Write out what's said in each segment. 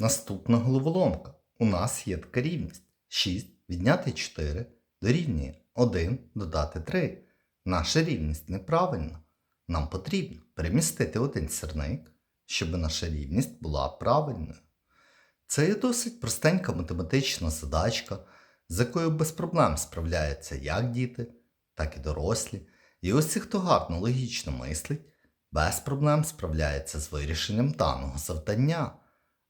Наступна головоломка. У нас є така рівність. 6 відняти 4 дорівнює 1 додати 3. Наша рівність неправильна. Нам потрібно перемістити один сірник, щоб наша рівність була правильною. Це є досить простенька математична задачка, з якою без проблем справляються як діти, так і дорослі. І ось ці, хто гарно логічно мислить, без проблем справляється з вирішенням даного завдання.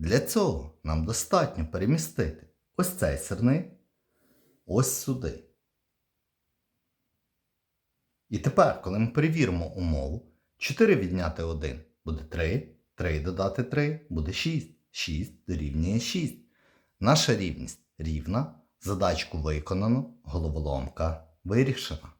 Для цього нам достатньо перемістити ось цей сирник ось сюди. І тепер, коли ми перевіримо умову, 4 відняти 1 буде 3, 3 додати 3 буде 6, 6 дорівнює 6. Наша рівність рівна, задачку виконано, головоломка вирішена.